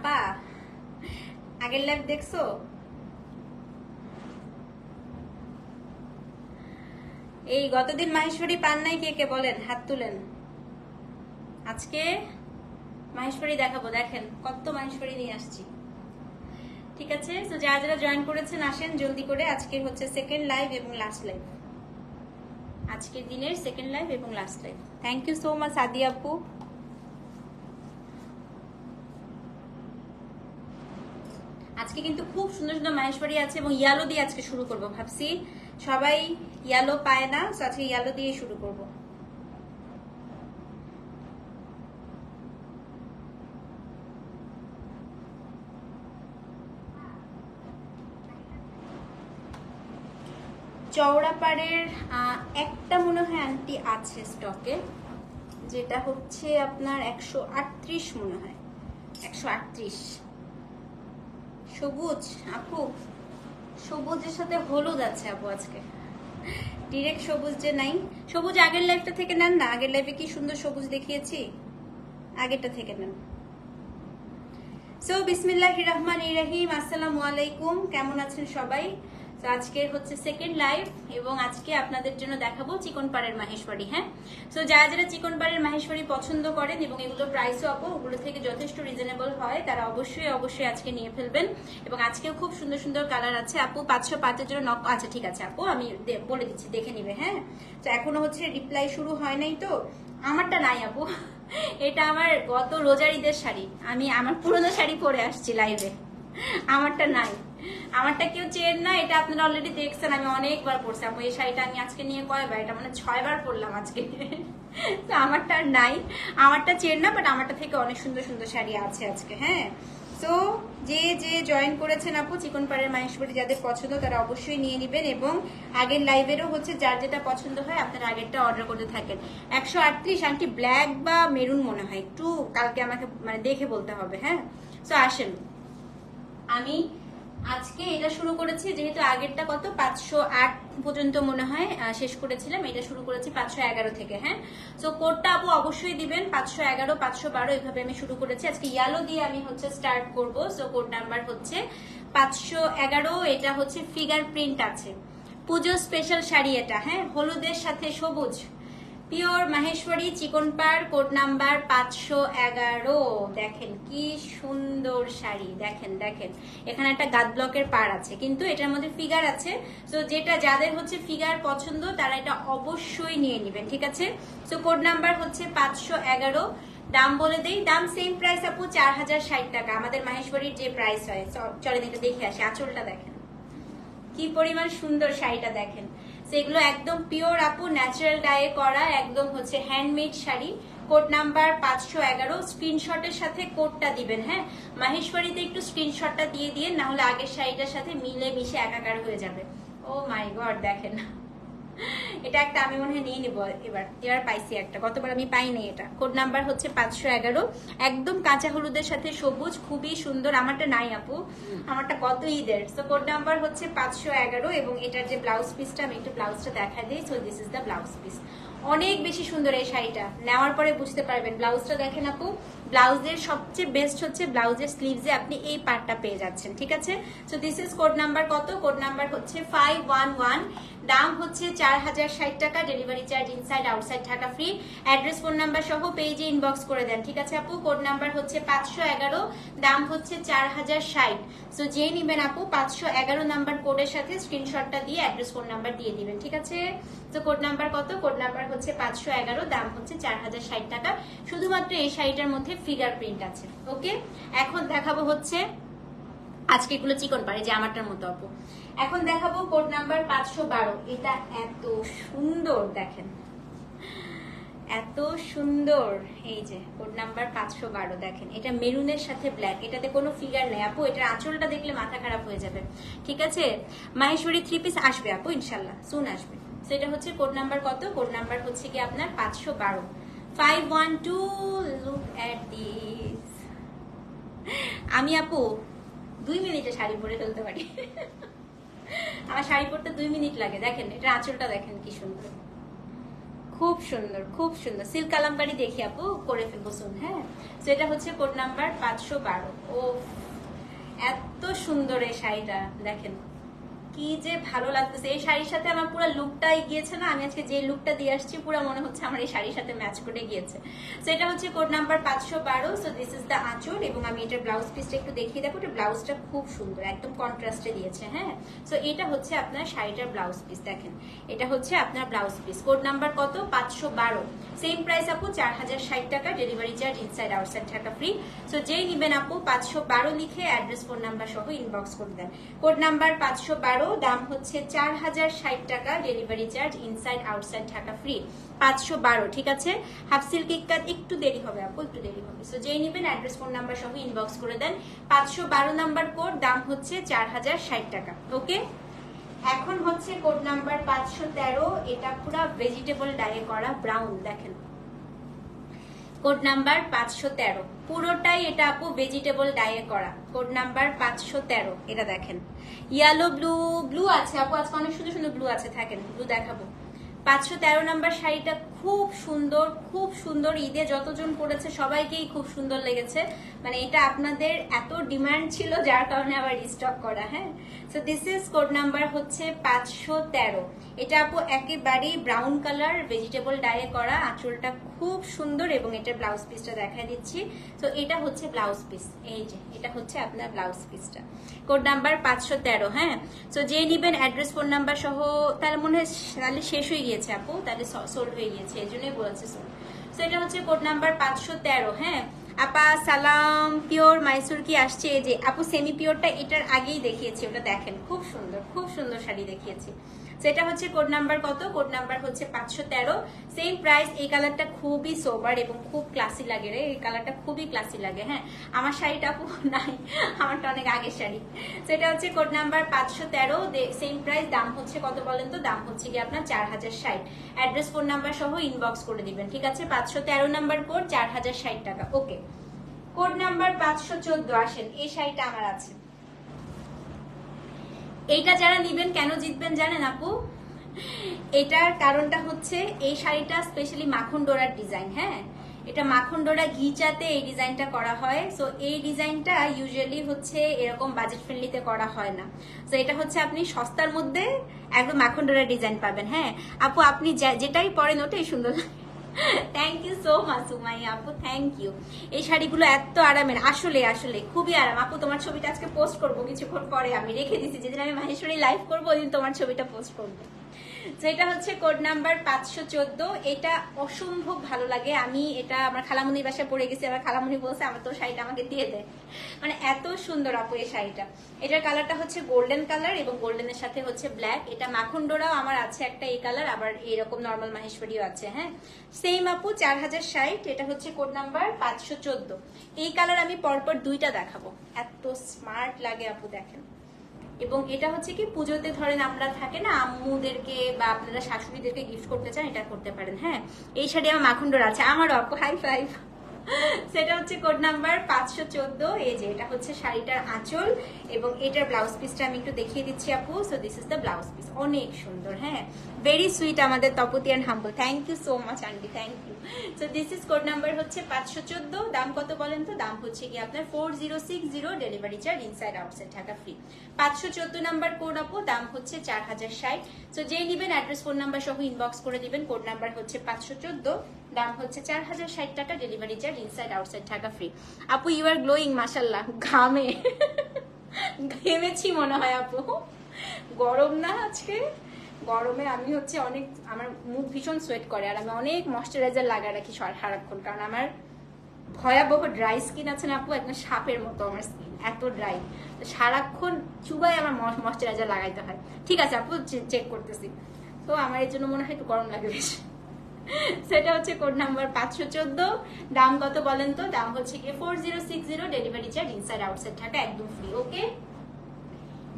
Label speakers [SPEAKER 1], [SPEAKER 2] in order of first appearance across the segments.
[SPEAKER 1] আপা, আগের লাইভ দেখছ? এই গতদিন মাহেশ্বরী পান নাই কে কে বলেন, হাত তুলেন। আজকে মাহেশ্বরী দেখাবো, দেখেন কত মাহেশ্বরী নিয়ে আসছি। ঠিক আছে? তো যারা যারা জয়েন করেছেন, আসেন জলদি করে। আজকে হচ্ছে সেকেন্ড লাইভ এবং লাস্ট লাইভ আজকের দিনের সেকেন্ড লাইভ এবং last live thank you so much আদি আপু। আজকে কিন্তু খুব সুন্দর সুন্দর মাহেশ্বরী আছে এবং ইয়ালো দিয়ে আজকে শুরু করব ভাবছি। সবাই ইয়ালো পায় না তো আজকে ইয়ালো দিয়ে শুরু করব। চওড়াপাড়ের আহ, একটা মনে হয় আন্টি আছে স্টকে যেটা হচ্ছে আপনার একশো আটত্রিশ মনে হয়। একশো আটত্রিশ। সবুজ, আপু, সবুজের সাথে হলুদ আছে আপু আজকে। ডিরেক্ট সবুজ যে নাই। সবুজ আগের লাইফটা থেকে নেন না, আগের লাইফে কি সুন্দর সবুজ দেখিয়েছি? আগেরটা থেকে নেন। সো বিসমিল্লাহ রহমান ইরাহিম আসসালামু আলাইকুম, কেমন আছেন সবাই? তো আজকের হচ্ছে সেকেন্ড লাইভ এবং আজকে আপনাদের জন্য দেখাবো চিকন পাড়ের মাহেশ্বরী হ্যাঁ? সো যারা যারা চিকন পাড়ের মাহেশ্বরী পছন্দ করেন এবং এগুলো প্রাইসও আপু, ওগুলো থেকে যথেষ্ট রিজনেবল হয়, তারা অবশ্যই অবশ্যই আজকে নিয়ে ফেলবেন। এবং আজকেও খুব সুন্দর সুন্দর কালার আছে। আপু, পাঁচশো পাঁচের জন্য নক আচ্ছা ঠিক আছে আপু, আমি বলে দিচ্ছি, দেখে নিবে হ্যাঁ? তো এখনও হচ্ছে রিপ্লাই শুরু হয় নাই তো। আমারটা নাই আপু। এটা আমার গত রোজার ঈদের শাড়ি। আমি আমার পুরোনো শাড়ি পরে আসছি লাইভে আমারটা নাই। আমারটা কেউ চেন না, এটা আপনারা অলরেডি দেখছেন, আমি অনেকবার পরছি আপু এই শাড়িটা আমি আজকে নিয়ে কয়বার? এটা মানে ছয়বার পরলাম আজকে। তো আমারটা নাই। আমারটা চেন না বাট আমারটা থেকে অনেক সুন্দর সুন্দর শাড়ি আছে আজকে হ্যাঁ? তো যে যে জয়েন করেছেন আপু, চিকন পাড়ের মাহেশ্বরী যাদের পছন্দ, তারা অবশ্যই নিয়ে নেবেন এবং আগের লাইভেরও হচ্ছে যার যেটা পছন্দ হয়, আপনারা আগেরটা অর্ডার করতে থাকেন। একশো আটত্রিশ আন্টি ব্ল্যাক বা মেরুন মনে হয়। একটু কালকে আমাকে মানে দেখে বলতে হবে হ্যাঁ? তো আসেন। আমি আজকে এটা শুরু করেছি, যেহেতু আগেরটা কত? পাঁচশো আট পর্যন্ত মনে হয় শেষ করেছিলাম। এটা শুরু করেছি পাঁচশো এগারো থেকে হ্যাঁ? তো কোডটা আপু অবশ্যই দিবেন, পাঁচশো এগারো, পাঁচশো বারো এইভাবে আমি শুরু করেছি। আজকে ইয়ালো দিয়ে আমি হচ্ছে স্টার্ট করব। সো কোড নাম্বার হচ্ছে পাঁচশো এগারো, এটা হচ্ছে ফিগার প্রিন্ট আছে। পুজো স্পেশাল শাড়ি এটা হ্যাঁ? হলুদের সাথে সবুজ। পিওর মাহেশ্বরী চিকন পাড়, কোড নাম্বার পাঁচশো এগারো। দেখেন কি সুন্দর শাড়ি। দেখেন দেখেন। এখানে একটা গাদ ব্লকের পার আছে, কিন্তু এটার মধ্যে ফিগার আছে। তো যেটা যাদের হচ্ছে ফিগার পছন্দ, তারা এটা অবশ্যই নিয়ে নেবেন, ঠিক আছে? তো কোড নাম্বার হচ্ছে পাঁচশো এগারো। দাম বলে দেই, দাম সেম প্রাইস আপু, চার হাজার ষাট টাকা। আমাদের মাহেশ্বরীর যে প্রাইস হয় চলেন এটা দেখে আসি, আঁচলটা দেখেন। কি পরিমাণ সুন্দর শাড়িটা দেখেন। সেগুলো একদম পিওর আপু ন্যাচারাল ডায়ে করা, একদম হচ্ছে হ্যান্ডমেড শাড়ি। কোড নাম্বার পাঁচশো এগারো। স্ক্রিনশটের সাথে কোডটা দিবেন হ্যাঁ? মাহেশ্বরীতে একটু স্ক্রিনশটটা দিয়ে দিয়ে, না হলে আগের শাড়িটার সাথে মিলে মিশে একাকার হয়ে যাবে। ও মাই গড দেখেন। এটা একটা আমি মনে হয় নিয়ে নিবো এবার। এবার পাইছি একটা। গতবার আমি পাইনি এটা। কোড নাম্বার হচ্ছে পাঁচশো এগারো। একদম কাঁচা হলুদের সাথে সবুজ, খুবই সুন্দর। আমারটা নাই আপু। আমারটা কত ঈদের। সো কোড নাম্বার হচ্ছে পাঁচশো এগারো এবং এটার যে ব্লাউজ পিসটা আমি একটু ব্লাউজটা দেখা দিই। So this is the blouse piece অনেক বেশি সুন্দর এই শাড়িটা। নেওয়ার পরে বুঝতে পারবেন। ব্লাউজটা দেখেন আপু। ব্লাউজের সবচেয়ে বেস্ট হচ্ছে ব্লাউজের স্লিভসে আপনি এই পার্টটা পেয়ে যাচ্ছেন, ঠিক আছে? So this is code number কত? কোড নাম্বার হচ্ছে ফাইভ ওয়ান ওয়ান দাম হচ্ছে চার হাজার ষাট টাকা। Delivery charge inside outside Dhaka free address phone number সহ পেজে ইনবক্স করে দেন, ঠিক আছে আপু? কোড নাম্বার হচ্ছে পাঁচশো এগারো। দাম হচ্ছে চার হাজার ষাট। সো যে নেবেন আপু, পাঁচশো এগারো নাম্বার কোডের সাথে স্ক্রিনশটটা দিয়ে অ্যাড্রেস ফোন নাম্বার দিয়ে দিবেন, ঠিক আছে? তো কোড নাম্বার কত? কোড নাম্বার হচ্ছে পাঁচশো এগারো। দাম হচ্ছে চার হাজার ষাট টাকা। শুধুমাত্র এই শাড়িটার মধ্যে ফিগার প্রিন্ট আছে ওকে এখন দেখাবো হচ্ছে, আজকে এগুলো চিকন পারে যে আমারটার মতো আপু এখন দেখাবো কোড নাম্বার পাঁচশো বারো। এটা এত সুন্দর, দেখেন। এত সুন্দর। এই যে কোড নাম্বার পাঁচশো বারো, দেখেন। এটা মেরুনের সাথে ব্ল্যাক এটাতে কোনো ফিগার নেই। আপু, এটার আঁচলটা দেখলে মাথা খারাপ হয়ে যাবে। ঠিক আছে? মাহেশ্বরী থ্রি পিস আসবে, আপু ইনশাল্লাহ সুন আসবে। সেটা হচ্ছে কোড নাম্বার কত? কোড নাম্বার হচ্ছে কি আপনার পাঁচশো বারো। Five one two look at this আমি আপু, দুই মিনিটে শাড়ি পরে ফেলতে পারি। আমার শাড়ি পরতে দুই মিনিট লাগে, দেখেন, এটা আঁচলটা দেখেন কি সুন্দর। খুব সুন্দর খুব সুন্দর। সিল্ক কালামকারি দেখি আপু, করে ফেলব শুন হ্যাঁ? তো এটা হচ্ছে কোড নাম্বার পাঁচশো বারো। ও এত সুন্দর এই শাড়িটা, দেখেন। কি যে ভালো লাগতেছে। এই শাড়ির সাথে আমার পুরো লুকটাই গিয়েছে না? আমি আজকে যে লুকটা দিয়ে আসছি, পুরো মনে হচ্ছে আমার এই শাড়ির সাথে ম্যাচ করে গিয়েছে। তো এটা হচ্ছে কোড নাম্বার পাঁচশো বারো। সো দিস ইজ দ্য আঁচল এবং আমি এটার ব্লাউজ পিসটা একটু দেখিয়ে দেখো এটা ব্লাউজটা খুব সুন্দর, একদম কন্ট্রাস্টে দিয়েছে হ্যাঁ? সো এটা হচ্ছে আপনার শাড়িটার ব্লাউজ পিস দেখেন। এটা হচ্ছে আপনার ব্লাউজ পিস কোড নাম্বার কত? পাঁচশো বারো। সেম প্রাইস আপু, চার হাজার ষাট টাকা। ডেলিভারি চার্জ ইনসাইড আউটসাইড টাকা ফ্রি সো যেই নিবেন আপু, পাঁচশো বারো লিখে অ্যাড্রেস ফোন নাম্বার সহ ইনবক্স করে দেন। কোড নাম্বার পাঁচশো বারো দাম হচ্ছে চার হাজার ষাট টাকা ডেলিভারি চার্জ ইনসাইড আউটসাইড টাকা ফ্রি পাঁচশো বারো, ঠিক আছে? হাফ সিল্ক ইকাত একটু দেরি হবে আপু, একটু দেরি হবে। সো যেই নিবেন অ্যাড্রেস ফোন নাম্বার সহ ইনবক্স করে দেন। পাঁচশো বারো নাম্বার কোড দাম হচ্ছে চার হাজার ষাট টাকা ওকে এখন হচ্ছে কোড নাম্বার পাঁচশো তেরো, এটা পুরো ভেজিটেবল ডায়ে করা ব্রাউন দেখেন। কোড নাম্বার পাঁচশো তেরো। পুরোটাই এটা আপু ভেজিটেবল ডায়ে করা। কোড নাম্বার পাঁচশো তেরো। এটা দেখেন। ইয়েলো ব্লু ব্লু আছে আপু। আজকে অনেক সুন্দর সুন্দর ব্লু আছে, থাকেন। ব্লু দেখাবো। পাঁচশো তেরো নাম্বার শাড়িটা খুব সুন্দর খুব সুন্দর। ঈদে যতজন পড়েছে সবাইকেই খুব সুন্দর লেগেছে। মানে এটা আপনাদের এত ডিমান্ড ছিল, যার কারণে আবার রিস্টক করা হ্যাঁ? So this is code number হচ্ছে পাঁচশো তেরো। এটা আপু একেবারেই ব্রাউন কালার ভেজিটেবল ডায়ে করা। আঁচলটা খুব সুন্দর এবং এটার ব্লাউজ পিসটা দেখা দিচ্ছি। তো এটা হচ্ছে ব্লাউজ পিস এই যে, এটা হচ্ছে আপনার ব্লাউজ পিসটা কোড নাম্বার পাঁচশো তেরো হ্যাঁ? তো যে নিবেন অ্যাড্রেস ফোন নাম্বার সহ, তাহলে মনে হয় তাহলে শেষ হয়ে গিয়েছে আপু। তাহলে সোল্ড হয়ে গিয়েছে, এই জন্যই বলেছে সোল্ড তো এটা হচ্ছে কোড নাম্বার পাঁচশো তেরো হ্যাঁ? আপা, সালাম, পিওর, মাইসুর কি আসছে? যে, আপু সেমি পিওরটা এটার আগেই দেখিয়েছি, ওটা দেখেন। খুব সুন্দর খুব সুন্দর শাড়ি দেখিয়েছি। সেটা হচ্ছে কোড নাম্বার কত? কোড নাম্বার হচ্ছে পাঁচশো তেরো। সেম প্রাইস এই কালারটা খুবই সোবার এবং খুব ক্লাসি লাগে রে। এই কালারটা খুবই ক্লাসি লাগে হ্যাঁ? আমার শাড়িটা নাই, আমারটা অনেক আগের শাড়ি। সেটা হচ্ছে কোড নাম্বার পাঁচশো তেরো। সেম প্রাইস দাম হচ্ছে কত বলেন তো? দাম হচ্ছে কি আপনার চার হাজার ষাট। অ্যাড্রেস ফোন নাম্বার সহ ইনবক্স করে দিবেন, ঠিক আছে? পাঁচশো তেরো নাম্বার কোড চার হাজার ষাট টাকা। ওকে কোড নাম্বার পাঁচশো চোদ্দ, আসেন। এই শাড়িটা আমার আছে। এইটা যারা নিবেন, কেন জিতবেন জানেন আপু? এটার কারণটা হচ্ছে এই শাড়িটা স্পেশালি মাখন ডোরার ডিজাইন হ্যাঁ? এটা মাখন ডোরা ঘিচাতে এই ডিজাইনটা করা হয়। সো এই ডিজাইনটা ইউজুয়ালি হচ্ছে এরকম বাজেট ফ্রেন্ডলিতে করা হয় না। তো এটা হচ্ছে আপনি সস্তার মধ্যে একদম মাখন ডোরা ডিজাইন পাবেন হ্যাঁ? আপু, আপনি যেটাই পরেন ওটাই সুন্দর লাগে। থ্যাংক ইউ সো মাচ সুমাই আপু থ্যাংক ইউ এই শাড়িগুলো এত আরামের, আসলে আসলে, খুবই আরাম। আপু, তোমার ছবিটা আজকে পোস্ট করব, কিছুক্ষণ পরে আমি রেখে দিচ্ছি যেদিন আমি মাহেশ্বরী লাইভ করব, ওই দিন তোমার ছবিটা পোস্ট করব। এটা হচ্ছে কোড নাম্বার পাঁচশো চোদ্দ, এটা অসম্ভব ভালো লাগে। আমি এটা আমার খালামুনির বাসায় পড়ে গেছি, আমার খালামুনি বলছে, আমার তো শাড়িটা আমাকে দিয়ে দেয় মানে এত সুন্দর আপু এই শাড়িটা। এটার কালারটা হচ্ছে গোল্ডেন কালার এবং গোল্ডেনের সাথে হচ্ছে ব্ল্যাক। এটা মাখন ডোরাও আমার আছে একটা এই কালার, আবার এরকম নর্মাল মাহেশ্বরীও আছে হ্যাঁ? সেম আপু, চার হাজার ষাট, এটা হচ্ছে কোড নাম্বার পাঁচশো চোদ্দ। এই কালার আমি পরপর দুইটা দেখাবো। এত স্মার্ট লাগে আপু, দেখেন। এবং এটা হচ্ছে কি, পুজোতে ধরেন আমরা থাকে না, আম্মুদেরকে বা আপনারা শাশুড়িদেরকে গিফট করতে চান, এটা করতে পারেন হ্যাঁ? এই শাড়ি আমার মাখুন্ডর আছে আমার অপ হাই ফাইভ সেটা হচ্ছে কোড নাম্বার পাঁচশো চোদ্দ, এই যে এটা হচ্ছে শাড়িটার আঁচল এবং এটার ব্লাউজ পিসটা আমি একটু দেখিয়ে দিচ্ছি আপু। So this is the blouse piece অনেক সুন্দর হ্যাঁ? ভেরি সুইট আমাদের Tapati and humble. Thank you so much aunty thank you so this is code number হচ্ছে পাঁচশো চোদ্দ, দাম কত বলেন তো? দাম হচ্ছে কি আপনার four zero six zero delivery charge inside outside Dhaka free পাঁচশো চোদ্দ নাম্বার কোড আপু, দাম হচ্ছে চার হাজার ষাট। সো যেই নিবেন অ্যাড্রেস ফোন নাম্বার সহ ইনবক্স করে দিবেন কোড নাম্বার হচ্ছে পাঁচশো চোদ্দ। দাম হচ্ছে চার হাজার ষাট টাকা delivery charge inside outside Dhaka free আপু ইউ আর গ্লোয়িং মাসাল্লাহ ঘামে। ঘেমেছি মনে হয়, আপু। গরম না আজকে? গরমে আমি হচ্ছে অনেক, আমার মুখ ভীষণ সোয়েট করে, আর আমি অনেক ময়শ্চারাইজার লাগা রাখি সারাক্ষণ, কারণ আমার ভয়াবহ ড্রাই স্কিন আছে না, আপু? একদম সাপের মতো আমার স্কিন এত ড্রাই সারাক্ষণ চুবাই আমার ময়শ্চারাইজার লাগাইতে হয়। ঠিক আছে, আপু চেক করতেছি। তো আমার এর জন্য মনে হয় একটু গরম লাগে বেশি। সেটা হচ্ছে কোড নাম্বার পাঁচশো চোদ্দ। দাম কত বলেন তো? দাম হচ্ছে কি four zero six zero delivery charge inside outside Dhaka একদম ফ্রি ওকে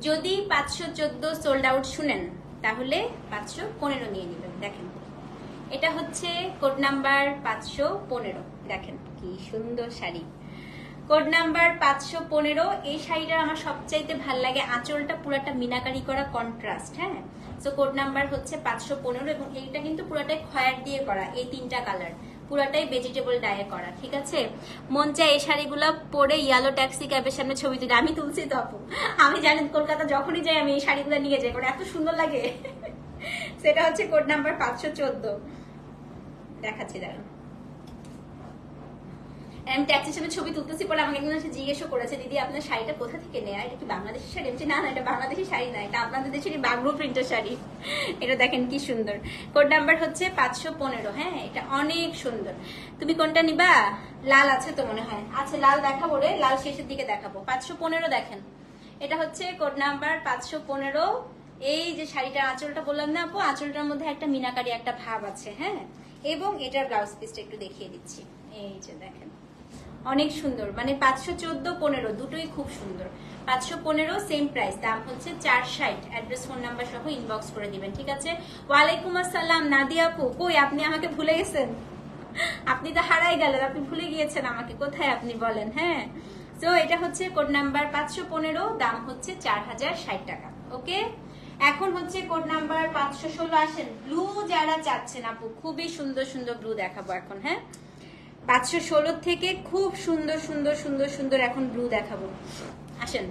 [SPEAKER 1] যদি পাঁচশো চোদ্দ সোল্ড আউট শুনেন, তাহলে পাঁচশো পনেরো নিয়ে নেবেন, দেখেন। এটা হচ্ছে কোড নাম্বার পাঁচশো পনেরো, দেখেন কি সুন্দর শাড়ি। কোড নাম্বার পাঁচশো পনেরো, এই শাড়িটার আমার সবচাইতে ভালো লাগে, আঁচলটা পুরাটা মিনাকারি করা কন্ট্রাস্ট হ্যাঁ? তো কোড নাম্বার হচ্ছে পাঁচশো পনেরো এবং এইটা কিন্তু পুরোটাই খয়ার দিয়ে করা, এই তিনটা কালার পুরাটাই ভেজিটেবল ডায়ে করা, ঠিক আছে? মন চায় এই শাড়িগুলো পরে ইয়ালো ট্যাক্সি ক্যাবের সামনে ছবি তুলি। আমি তুলছি তো আপু। আমি জানেন কলকাতা যখনই যাই আমি এই শাড়িগুলো নিয়ে যাই, কারণ এত সুন্দর লাগে। সেটা হচ্ছে কোড নাম্বার পাঁচশো চোদ্দ। দেখাচ্ছি দাঁড়ান। আমি ট্যাক্সির সামনে ছবি তুলতেছি পরে আমাকে একজন এসে করেছে, দিদি, আপনার শাড়িটা কোথা থেকে নেয়া? এটা কি বাংলাদেশের শাড়ি? আমি না না, এটা বাংলাদেশি শাড়ি না, এটা আপনাদের দেশেরই বাগরু প্রিন্টের শাড়ি। এটা দেখেন কি সুন্দর। কোড নাম্বার হচ্ছে পাঁচশো পনেরো হ্যাঁ এটা অনেক সুন্দর। তুমি কোনটা নিবা? লাল আছে তো মনে হয়। আচ্ছা লাল দেখাবো রে, লাল শেষের দিকে দেখাবো। পাঁচশো পনেরো দেখেন। এটা হচ্ছে কোড নাম্বার পাঁচশো পনেরো। এই যে শাড়িটার আঁচলটা বললাম না আপু, আঁচলটার মধ্যে একটা মিনাকারি একটা ভাব আছে হ্যাঁ? এবং এটার ব্লাউজ পিসটা একটু দেখিয়ে দিচ্ছি। এই যে দেখেন। অনেক সুন্দর। মানে পাঁচশো চোদ্দ, পনেরো, দুটোই খুব সুন্দর। পাঁচশো পনেরো সেম প্রাইস দাম হচ্ছে চার ষাট অ্যাড্রেস ফোন নাম্বার সহ ইনবক্স করে দিবেন, ঠিক আছে? ওয়ালাইকুম আসসালাম, নাদিয়া আপু। কই, আপনি আমাকে ভুলে গেছেন? আপনি তো হারাই গেলেন, আপনি ভুলে গিয়েছেন আমাকে। কোথায় আপনি বলেন হ্যাঁ? তো এটা হচ্ছে কোড নাম্বার পাঁচশো পনেরো, দাম হচ্ছে চার হাজার ষাট টাকা ওকে এখন হচ্ছে কোড নাম্বার পাঁচশো ষোলো, আসেন। ব্লু যারা চাচ্ছেন আপু, খুবই সুন্দর সুন্দর ব্লু দেখাবো এখন হ্যাঁ? পাঁচশো ষোলো থেকে খুব সুন্দর সুন্দর সুন্দর সুন্দর এখন ব্লু দেখাবো। আসেন।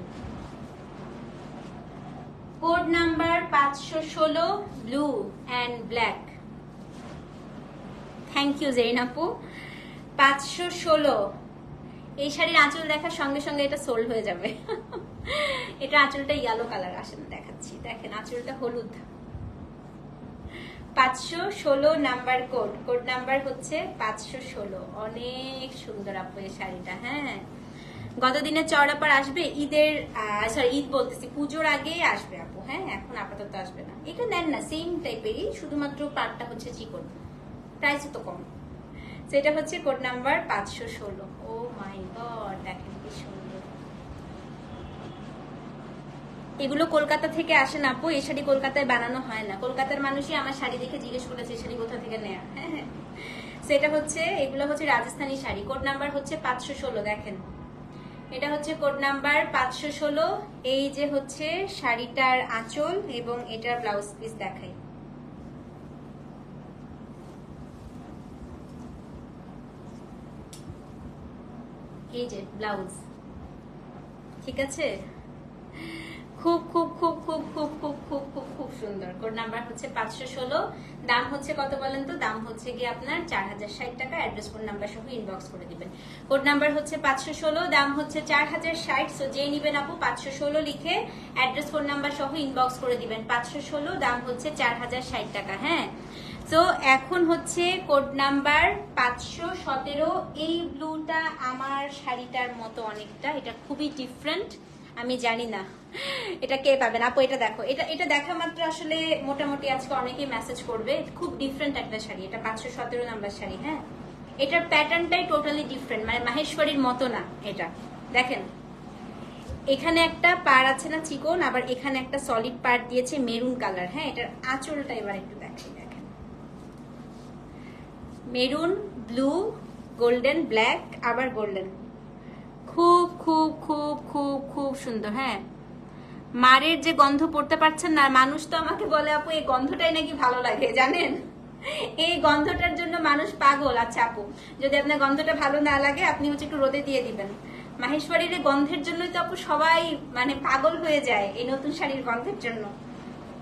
[SPEAKER 1] কোড নাম্বার পাঁচশো ষোলো blue and black thank you Jerin আপু। পাঁচশো ষোলো। এই শাড়ির আঁচল দেখার সঙ্গে সঙ্গে এটা সোল্ড হয়ে যাবে। এটা আঁচলটা ইয়েলো কালার আসেন, দেখাচ্ছি। দেখেন, আঁচলটা হলুদ। পাঁচশো ষোলো নাম্বার কোড। কোড নাম্বার হচ্ছে পাঁচশো ষোলো। অনেক সুন্দর এই শাড়িটা হ্যাঁ। আসবে, ঈদের ঈদ বলতেছি, পুজোর আসবে আপু হ্যাঁ এখন আপাতত আসবে না। এটা না সেম টাইপেরই শুধুমাত্র হচ্ছে প্রাইস তো কম। সেটা হচ্ছে কোড নাম্বার পাঁচশো ষোলো। ও মাই গড দেখেন কি সুন্দর। এগুলো কলকাতা থেকে আসে না, আপু এই শাড়ি কলকাতায় বানানো হয় না। কলকাতার মানুষই আমার শাড়ি দেখে জিজ্ঞেস করেছে শাড়ি কোথা থেকে নেয়া? হ্যাঁ হ্যাঁ সেটা হচ্ছে, এগুলো হচ্ছে রাজস্থানী শাড়ি। কোড নাম্বার হচ্ছে পাঁচশো ষোলো, দেখেন। এটা হচ্ছে কোড নাম্বার পাঁচশো ষোলো। এই যে হচ্ছে শাড়িটার আঁচল এবং এটার ব্লাউজ পিস দেখাই। এই যে ব্লাউজ। ঠিক আছে? খুব খুব খুব খুব খুব খুব খুব খুব খুব সুন্দর। কোড নাম্বার হচ্ছে পাঁচশো ষোলো। দাম হচ্ছে কত বলেন তো? দাম হচ্ছে গিয়ে আপনার চার হাজার ষাট টাকা। অ্যাড্রেস ফোন নাম্বার সহ ইনবক্স করে দিবেন। কোড নাম্বার হচ্ছে পাঁচশো ষোলো। দাম হচ্ছে চার হাজার ষাট। সো যেই নিবেন আপু, পাঁচশো ষোলো লিখে অ্যাড্রেস ফোন নাম্বার সহ ইনবক্স করে দিবেন। পাঁচশো ষোলো, দাম হচ্ছে চার হাজার ষাট টাকা হ্যাঁ? তো এখন হচ্ছে কোড নাম্বার পাঁচশো সতেরো। এই ব্লুটা আমার শাড়িটার মতো অনেকটা। এটা খুবই ডিফারেন্ট আমি জানি না। এটা কে পাবেন আপু, এটা দেখো। এটা এটা দেখা মাত্র আসলে মোটামুটি আজকে অনেকেই মেসেজ করবে। খুব ডিফারেন্ট একটা শাড়ি। এটা পাঁচশো সতেরো নাম্বার শাড়ি হ্যাঁ? এটার প্যাটার্নটাই টোটালি ডিফারেন্ট মানে মাহেশ্বরীর মতো না এটা। দেখেন, এখানে একটা পার আছে না চিকন, আবার এখানে একটা সলিড পার দিয়েছে মেরুন কালার হ্যাঁ? এটার আঁচলটা এবার একটু দেখাই, দেখেন। মেরুন ব্লু গোল্ডেন ব্ল্যাক আবার গোল্ডেন খুব খুব খুব খুব খুব সুন্দর হ্যাঁ? মারের যে গন্ধ পড়তে পারছেন না, মানুষ তো আমাকে বলে, আপু, এই গন্ধটাই নাকি ভালো লাগে, জানেন? এই গন্ধটার জন্য মানুষ পাগল। আচ্ছা আপু, যদি আপনার গন্ধটা ভালো না লাগে, আপনি হচ্ছে একটু রোদে দিয়ে দিবেন। মাহেশ্বরীর গন্ধের জন্যই তো আপু সবাই মানে পাগল হয়ে যায় এই নতুন শাড়ির গন্ধের জন্য।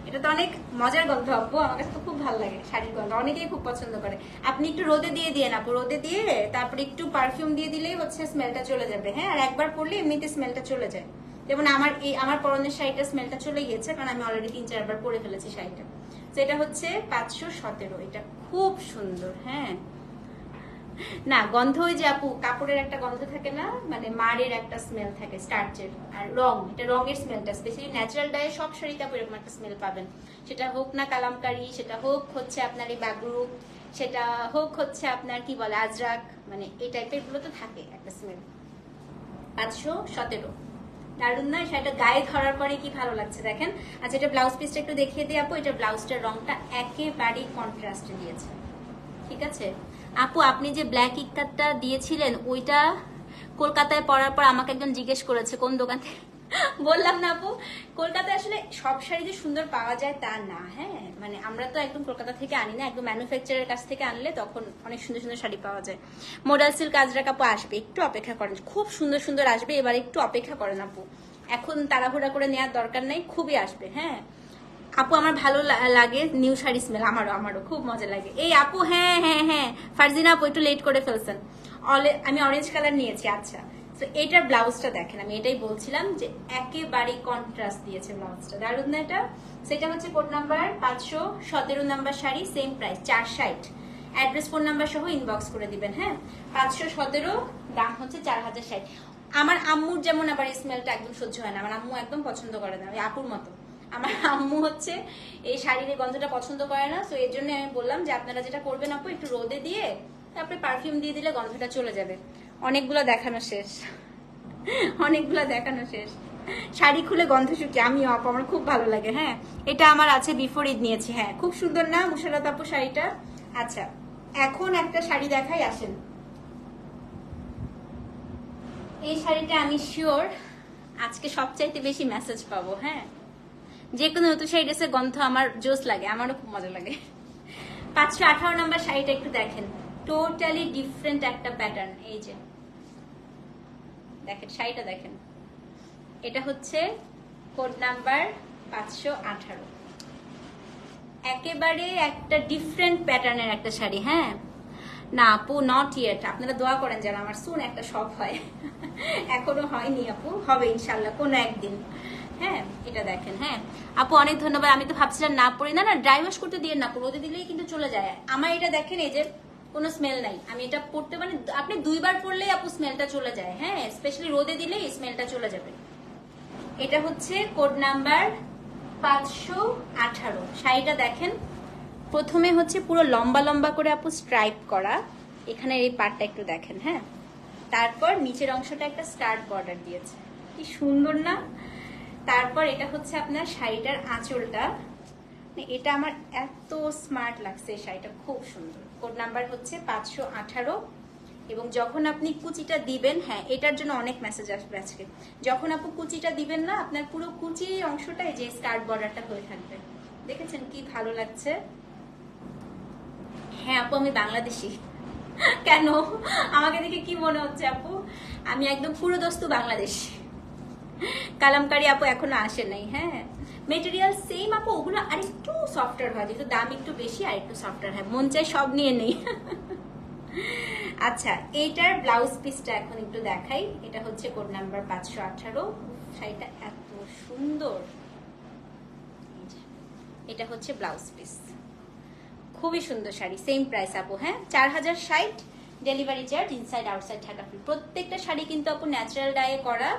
[SPEAKER 1] এটা তো অনেক মজার গন্ধ আপু আমার কাছে তো খুব ভালো লাগে শাড়ির গন্ধ অনেকেই খুব পছন্দ করে। আপনি একটু রোদে দিয়ে দিয়ে আপু। রোদে দিয়ে তারপরে একটু পারফিউম দিয়ে দিলেই হচ্ছে স্মেলটা চলে যাবে। হ্যাঁ আর একবার পরলে এমনিতে স্মেলটা চলে যায়। যেমন আমার এই, আমার পরনের শাড়িটা স্মেলটা চলে গিয়েছে, কারণ আমি অলরেডি তিন, চারবার পরে ফেলেছি শাড়িটা। তো এটা হচ্ছে পাঁচশো সতেরো। এটা খুব সুন্দর হ্যাঁ। না গন্ধ ওই যে আপু, কাপড়ের একটা গন্ধ থাকে না মানে মারের একটা স্মেল থাকে স্টার্চের আর রং, এটা রঙের স্মেলটা স্পেশালি ন্যাচারাল ডায়ে সব শাড়িতে আপু এরকম একটা স্মেল পাবেন। সেটা হোক না কালামকারি, সেটা হোক হচ্ছে আপনার এই বাগরু, সেটা হোক হচ্ছে আপনার কি বলে, আজরাক মানে এই টাইপেরগুলো তো থাকে একটা স্মেল পাঁচশো সতেরো। দারুণ না? সেটা গায়ে ধরার পরে কি ভালো লাগছে দেখেন? আচ্ছা এটা ব্লাউজ পিসটা একটু দেখিয়ে দিই আপু, এটা ব্লাউজটার রংটা একেবারেই কন্ট্রাস্টে দিয়েছে। ঠিক আছে? আপু, আপনি যে ব্ল্যাক ইকারটা দিয়েছিলেন, ওইটা কলকাতায় পড়ার পর আমাকে একজন জিজ্ঞেস করেছে, কোন দোকান থেকে? বললাম না আপু, কলকাতায় আসলে সব শাড়ি যে সুন্দর পাওয়া যায় তা না হ্যাঁ? মানে আমরা তো একদম কলকাতা থেকে আনি না, একদম ম্যানুফ্যাকচারের কাছ থেকে আনলে তখন অনেক সুন্দর সুন্দর শাড়ি পাওয়া যায়। মোডাল সিল্ক আজরা কাপু আসবে, একটু অপেক্ষা করেন, খুব সুন্দর সুন্দর আসবে, এবার একটু অপেক্ষা করেন আপু। এখন তাড়াহুড়া করে নেওয়ার দরকার নেই, খুবই আসবে হ্যাঁ? আপু, আমার ভালো লাগে নিউ শাড়ি স্মেল আমারও আমারও, খুব মজা লাগে। এই আপু হ্যাঁ হ্যাঁ হ্যাঁ ফারজিনা আপু, একটু লেট করে ফেলছেন। আমি অরেঞ্জ কালার নিয়েছি আচ্ছা। তো এটার ব্লাউজটা দেখেন, আমি এটাই বলছিলাম যে একেবারে কন্ট্রাস্ট দিয়েছে ব্লাউজটা দারুণ না এটা? সেটা হচ্ছে কোড নাম্বার পাঁচশো সতেরো নাম্বার শাড়ি সেম প্রাইস চার ষাট। অ্যাড্রেস ফোন নাম্বার সহ ইনবক্স করে দিবেন হ্যাঁ? পাঁচশো সতেরো, দাম হচ্ছে চার হাজার ষাট। আমার আম্মুর যেমন আবার স্মেলটা একদম সহ্য হয় না, আমার আম্মু একদম পছন্দ করে না, ওই আপুর মতো। আমার আম্মু হচ্ছে এই শাড়ির গন্ধটা পছন্দ করে না তো এর জন্য আমি বললাম যে আপনারা যেটা করবেন আপু, একটু রোদে দিয়ে তারপরে পারফিউম দিয়ে দিলে গন্ধটা চলে যাবে। অনেকগুলো দেখানো শেষ। অনেকগুলো দেখানো শেষ। শাড়ি খুলে গন্ধ শুকি আমি আপু, আমার খুব ভালো লাগে হ্যাঁ? এটা আমার আছে বিফোর ঈদ নিয়েছি হ্যাঁ। খুব সুন্দর না মুশারত আপু শাড়িটা? আচ্ছা এখন একটা শাড়ি দেখাই, আসেন। এই শাড়িটা আমি শিওর আজকে সবচাইতে বেশি মেসেজ পাবো হ্যাঁ? যে কোনো নতুন শাড়ি ড্রেসের গন্ধ আমার জোস লাগে, আমারও খুব মজা লাগে। পাঁচশো আঠারো নাম্বার শাড়িটা একটু দেখেন। টোটালি ডিফারেন্ট একটা প্যাটার্ন এই যে। দেখেন, শাড়িটা দেখেন। এটা হচ্ছে কোড নাম্বার পাঁচশো আঠারো। একেবারে একটা ডিফারেন্ট প্যাটার্নের একটা শাড়ি হ্যাঁ? না, আপু নট ইয়েট আপনারা দোয়া করেন যেন আমার সুন একটা শখ হয়। এখনও হয়নি, আপু। হবে ইনশাল্লাহ কোনো একদিন। হ্যাঁ এটা দেখেন হ্যাঁ। আপু, অনেক ধন্যবাদ। আমি তো ভাবছিলাম না পড়ি। না না ড্রাই ওয়াশ করতে দিয়ে না রোদে দিলেই কিন্তু চলে যায়। আমার এটা দেখেন, এই যে কোনো স্মেল নাই। আমি এটা পড়তে মানে আপনি দুইবার পড়লেই আপু স্মেলটা চলে যায়। হ্যাঁ স্পেশালি রোদে দিলেই স্মেলটা চলে যাবে। এটা হচ্ছে কোড নাম্বার পাঁচশো আঠারো। শাড়িটা দেখেন, প্রথমে হচ্ছে পুরো লম্বা লম্বা করে আপু স্ট্রাইপ করা। এখানে এই পার্টটা একটু দেখেন হ্যাঁ। তারপর নিচের অংশটা একটা স্টার্ট বর্ডার দিয়েছে। কি সুন্দর না? তারপর এটা হচ্ছে আপনার শাড়িটার আঁচলটা। মানে এটা আমার এত স্মার্ট লাগছে শাড়িটা, খুব সুন্দর। কোড নাম্বার হচ্ছে পাঁচশো আঠারো এবং যখন আপনি কুচিটা দিবেন হ্যাঁ এটার জন্য অনেক মেসেজ আসবে আজকে। যখন আপু কুচিটা দিবেন না, আপনার পুরো কুচি অংশটাই যে স্কার্ট বর্ডারটা হয়ে থাকবে। দেখেছেন কি ভালো লাগছে? হ্যাঁ আপু, আমি বাংলাদেশি। কেন? আমাকে দেখে কি মনে হচ্ছে আপু? আমি একদম পুরো দস্তু বাংলাদেশি। কালামকারি আপু এখনও আসে নাই হ্যাঁ? মেটেরিয়াল সেম আপু, ওগুলো আরেকটু সফটওয়্যার হয়, যেহেতু দাম একটু বেশি আর একটু সফটওয়্যার হয়। মন চাই সব নিয়ে নেই। আচ্ছা এইটার ব্লাউজ পিসটা এখন একটু দেখাই। এটা হচ্ছে কোড নাম্বার পাঁচশো আঠারো। শাড়িটা এত সুন্দর। এটা হচ্ছে ব্লাউজ পিস খুবই সুন্দর শাড়ি সেম প্রাইস আপু হ্যাঁ? চার হাজার ষাট। Delivery charge inside outside Dhaka free প্রত্যেকটা শাড়ি কিন্তু আপু ন্যাচারাল ডায়ে করা,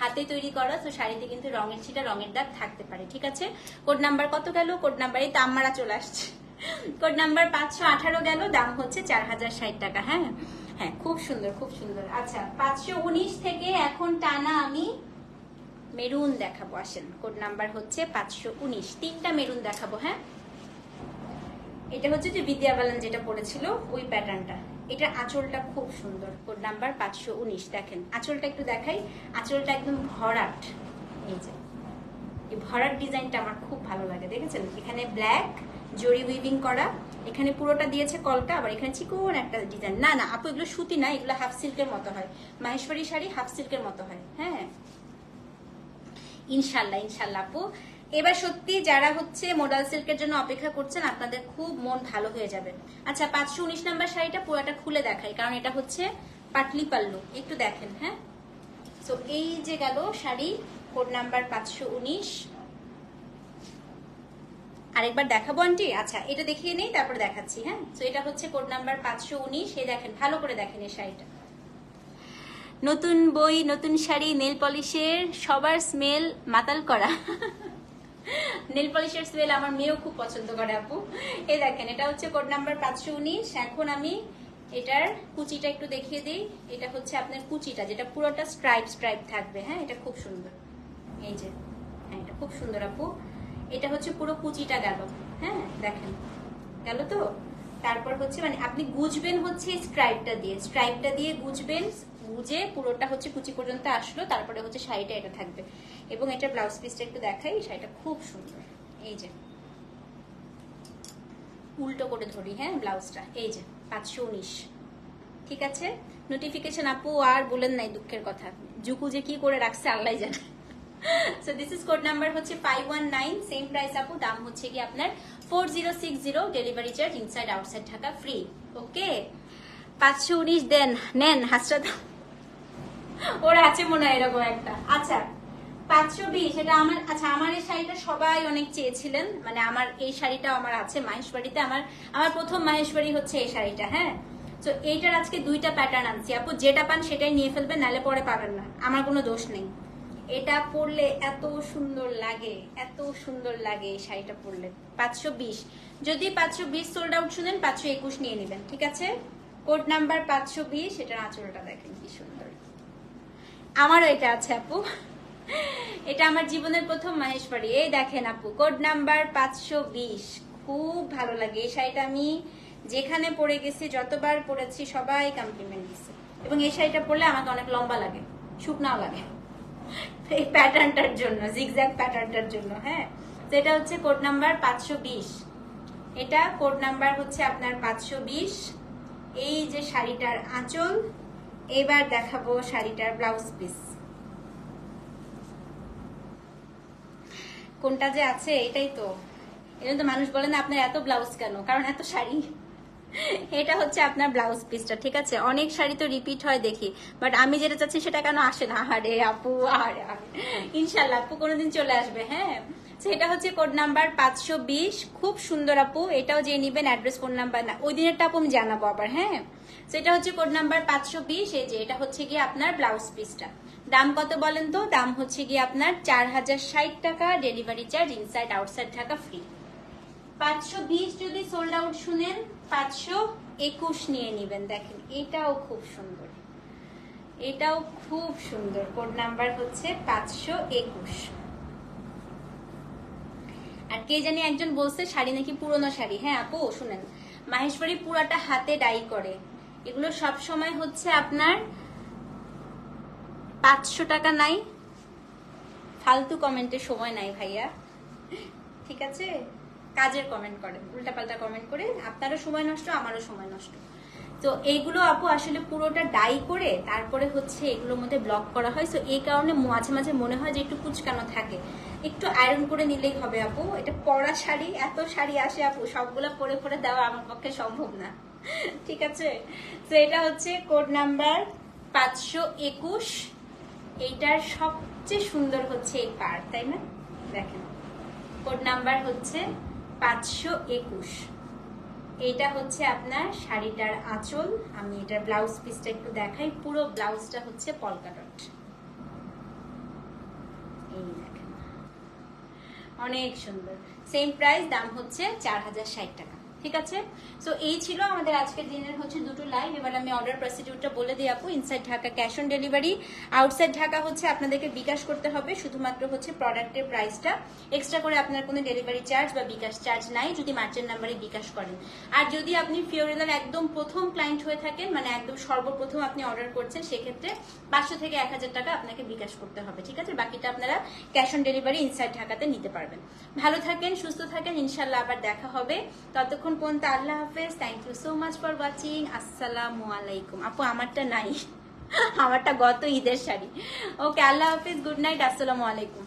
[SPEAKER 1] হাতে তৈরি করা, তো শাড়িতে কিন্তু রঙের ছিটা, রঙের দাগ থাকতে পারে, ঠিক আছে? কোড নাম্বার কত গেল? কোড নাম্বারে তাম্মারা চলে আসছে। কোড নাম্বার পাঁচশো আঠারো গেল, দাম হচ্ছে চার হাজার ষাট টাকা হ্যাঁ? হ্যাঁ খুব সুন্দর খুব সুন্দর। আচ্ছা পাঁচশো উনিশ থেকে এখন টানা আমি মেরুন দেখাবো, আসেন। কোড নাম্বার হচ্ছে পাঁচশো উনিশ। তিনটা মেরুন দেখাবো হ্যাঁ? এটা হচ্ছে যে বিদ্যা বালান যেটা পড়েছিল ওই প্যাটার্নটা এটা আঁচলটা খুব সুন্দর। কোড নাম্বার পাঁচশো উনিশ, দেখেন। আঁচলটা একটু দেখাই। আঁচলটা একদম ভরাট। এই যে। এই ভরাট ডিজাইনটা আমার খুব ভালো লাগে, দেখেছেন? এখানে ব্ল্যাক, জরি উইভিং করা। এখানে পুরোটা দিয়েছে কলকা, আবার এখানে চিকন একটা ডিজাইন। না না, আপু, এগুলো সুতি না, এগুলো হাফ সিল্কের মতো হয়। মাহেশ্বরী শাড়ি হাফ সিল্কের মতো হয়। হ্যাঁ? ইনশাল্লাহ ইনশাল্লাহ, আপু। এবার সত্যি যারা হচ্ছে মোডাল সিল্কের জন্য অপেক্ষা করছেন, আপনাদের খুব মন ভালো হয়ে যাবে। আচ্ছা পাঁচশো উনিশ নাম্বার শাড়িটা পুরোটা খুলে দেখাই, কারণ এটা হচ্ছে পাটলি পাল্লু। একটু দেখেন হ্যাঁ? তো এই যে গেল শাড়ি কোড নাম্বার পাঁচশো উনিশ। আরেকবার দেখাবো, আন্টি? আচ্ছা এটা দেখিয়ে নেই, তারপর দেখাচ্ছি হ্যাঁ? তো এটা হচ্ছে কোড নাম্বার পাঁচশো উনিশ। এই দেখেন, ভালো করে দেখেন এই শাড়িটা। নতুন বই, নতুন শাড়ি নেল পলিশের সবার স্মেল মাতাল করা। নেল পলিশের স্মেল আমার মেয়েও খুব পছন্দ করে আপু। এই দেখেন, এটা হচ্ছে কোড নাম্বার পাঁচশো উনিশ। এখন আমি এটার কুচিটা একটু দেখিয়ে দিই। এটা হচ্ছে আপনার কুচিটা, যেটা পুরোটা স্ট্রাইপ স্ট্রাইপ থাকবে। হ্যাঁ এটা খুব সুন্দর। এই যে হ্যাঁ এটা খুব সুন্দর আপু। এটা হচ্ছে পুরো কুচিটা গেল। হ্যাঁ দেখেন, গেল তো? তারপর হচ্ছে মানে আপনি গুজবেন হচ্ছে স্ট্রাইপটা দিয়ে। স্ট্রাইপটা দিয়ে গুজবেন বুঝে পুরোটা হচ্ছে কুচি পর্যন্ত আসলো, তারপরে হচ্ছে শাড়িটা এটা থাকবে। এবং এটা ব্লাউজ পিসটা একটু দেখাই শাড়িটা খুব সুন্দর। এই যে। উল্টো করে ধরি হ্যাঁ ব্লাউজটা। এই যে, পাঁচশো উনিশ। ঠিক আছে? নোটিফিকেশন আপু আর বলেন নাই দুঃখের কথা। জুকু যে কি করে রাখছে আল্লাহ জানে। So this is code number হচ্ছে five one nine same price আপু, দাম হচ্ছে কি আপনার four zero six zero delivery charge inside outside Dhaka free okay পাঁচশো উনিশ দেন, নেন হাসটা ওর আছে মনে হয় এরকম একটা। আচ্ছা পাঁচশো বিশ, এটা আমার আচ্ছা আমার এই শাড়িটা সবাই অনেক চেয়েছিলেন। মানে আমার এই শাড়িটা আমার আছে, মাহেশবাড়িতে আমার আমার প্রথম মাহেশবাড়ি হচ্ছে এই শাড়িটা হ্যাঁ? তো এইটার আজকে দুইটা প্যাটার্ন আনছি। আপু, যেটা পান সেটাই নিয়ে ফেলবেন নালে পরে পাবেন না। আমার কোনো দোষ নেই। এটা পরলে এত সুন্দর লাগে, এত সুন্দর লাগে এই শাড়িটা পরলে। পাঁচশো বিশ। যদি পাঁচশো বিশ সোল্ড আউট শুনেন, পাঁচশো একুশ নিয়ে নেবেন, ঠিক আছে? কোড নাম্বার পাঁচশো বিশ, এটার আঁচলটা দেখেন কি সুন্দর। আমারও এটা আছে, আপু। এটা আমার জীবনের প্রথম মাহেশবাড়ি। এই দেখেন আপু কোড নাম্বার পাঁচশো বিশ। খুব ভালো লাগে। এই শাড়িটা আমি যেখানে পরে গেছি, যতবার পরেছি, সবাই কমপ্লিমেন্ট দিচ্ছে এবং এই শাড়িটা পরলে আমাকে অনেক লম্বা লাগে, শুকনাও লাগে। এই প্যাটার্নটার জন্য জিগজ্যাগ প্যাটার্নটার জন্য হ্যাঁ? তো এটা হচ্ছে কোড নাম্বার পাঁচশো বিশ। এটা কোড নাম্বার হচ্ছে আপনার পাঁচশো বিশ। এই যে শাড়িটার আঁচল এবার দেখাবো শাড়িটার ব্লাউজ পিস। কোনটা যে আছে, এটাই তো। এটা তো মানুষ বলে না, আপনার এত ব্লাউজ কেন? কারণ এত শাড়ি। এটা হচ্ছে আপনার ব্লাউজ পিসটা, ঠিক আছে? অনেক শাড়ি তো রিপিট হয় দেখি বাট আমি যেটা চাচ্ছি সেটা কেন আসে না? আরে আপু, আরে। ইনশাল্লাহ আপু কোনোদিন চলে আসবে হ্যাঁ? সেটা হচ্ছে কোড নাম্বার পাঁচশো বিশ। খুব সুন্দর আপু, এটাও যে নিবেন অ্যাড্রেস কোড নাম্বার না, ওই দিনেরটা আপু আমি জানাব আবার হ্যাঁ? সেটা হচ্ছে কোড নাম্বার পাঁচশো বিশ, এই যে এটা হচ্ছে গিয়ে আপনার ব্লাউজ পিসটা। দাম কত বলেন তো? দাম হচ্ছে গিয়ে আপনার চার হাজার ষাট টাকা ডেলিভারি চার্জ ইনসাইড আউটসাইড টাকা ফ্রি পাঁচশো বিশ যদি সোল্ড আউট শুনেন, পাঁচশো একুশ নিয়ে নিবেন। দেখেন, এটাও খুব সুন্দর। এটাও খুব সুন্দর। কোড নাম্বার হচ্ছে পাঁচশো একুশ। আর কে জানি একজন বলছে, শাড়ি নাকি পুরনো শাড়ি? হ্যাঁ আপু, শুনেন। মাহেশ্বরী পুরাটা হাতে ডাই করে। এগুলো সব সময় হচ্ছে আপনার পাঁচশো টাকা নাই। ফালতু কমেন্টের সময় নাই ভাইয়া। ঠিক আছে? কাজের কমেন্ট করেন, উল্টাপাল্টা কমেন্ট করে, আপনারও সময় নষ্ট, আমারও সময় নষ্ট। তো এইগুলো আপু আসলে পুরোটা ডাই করে, তারপরে হচ্ছে এগুলোর মধ্যে ব্লক করা হয়। তো এই কারণে মাঝে মাঝে মনে হয় যে একটু কুচকানো থাকে। একটু আয়রন করে নিলেই হবে আপু। এটা পরা শাড়ি, এত শাড়ি আসে আপু, সবগুলো পরে পরে দেওয়া আমার পক্ষে সম্ভব না। ঠিক আছে? তো এটা হচ্ছে কোড নাম্বার পাঁচশো একুশ। এইটার সবচেয়ে সুন্দর হচ্ছে এই পার তাই না? দেখেন। কোড নাম্বার হচ্ছে পাঁচশো একুশ। এইটা হচ্ছে আপনার শাড়িটার আঁচল। আমি এটার ব্লাউজ পিসটা একটু দেখাই। পুরো ব্লাউজটা হচ্ছে পলকাডট এই দেখেন। অনেক সুন্দর। সেম প্রাইস, দাম হচ্ছে চার হাজার ষাট টাকা। ঠিক আছে? সো এই ছিল আমাদের আজকের দিনের হচ্ছে দুটো লাইভ এবার আমি অর্ডার প্রসিডিউরটা বলে দিই আপু। Inside Dhaka cash on delivery outside Dhaka হচ্ছে আপনাদেরকে বিকাশ করতে হবে, শুধুমাত্র হচ্ছে প্রোডাক্টের প্রাইসটা এক্সট্রা করে আপনার কোনো ডেলিভারি চার্জ বা বিকাশ চার্জ নাই, যদি মার্চেন্ট নাম্বারে বিকাশ করেন। আর যদি আপনি ফিওরেলার একদম প্রথম ক্লায়েন্ট হয়ে থাকেন মানে একদম সর্বপ্রথম আপনি অর্ডার করছেন, সেক্ষেত্রে পাঁচশো থেকে এক হাজার টাকা আপনাকে বিকাশ করতে হবে, ঠিক আছে? বাকিটা আপনারা ক্যাশ অন ডেলিভারি ইনসাইড ঢাকাতে নিতে পারবেন। ভালো থাকেন, সুস্থ থাকেন, ইনশাল্লাহ আবার দেখা হবে। ততক্ষণ পর্যন্ত আল্লাহ হাফেজ। Thank you so much for watching আসসালামু আলাইকুম। আপু, আমারটা নাই। আমারটা গত ঈদের শাড়ি। ওকে আল্লাহ হাফেজ। গুড নাইট আসসালামু আলাইকুম।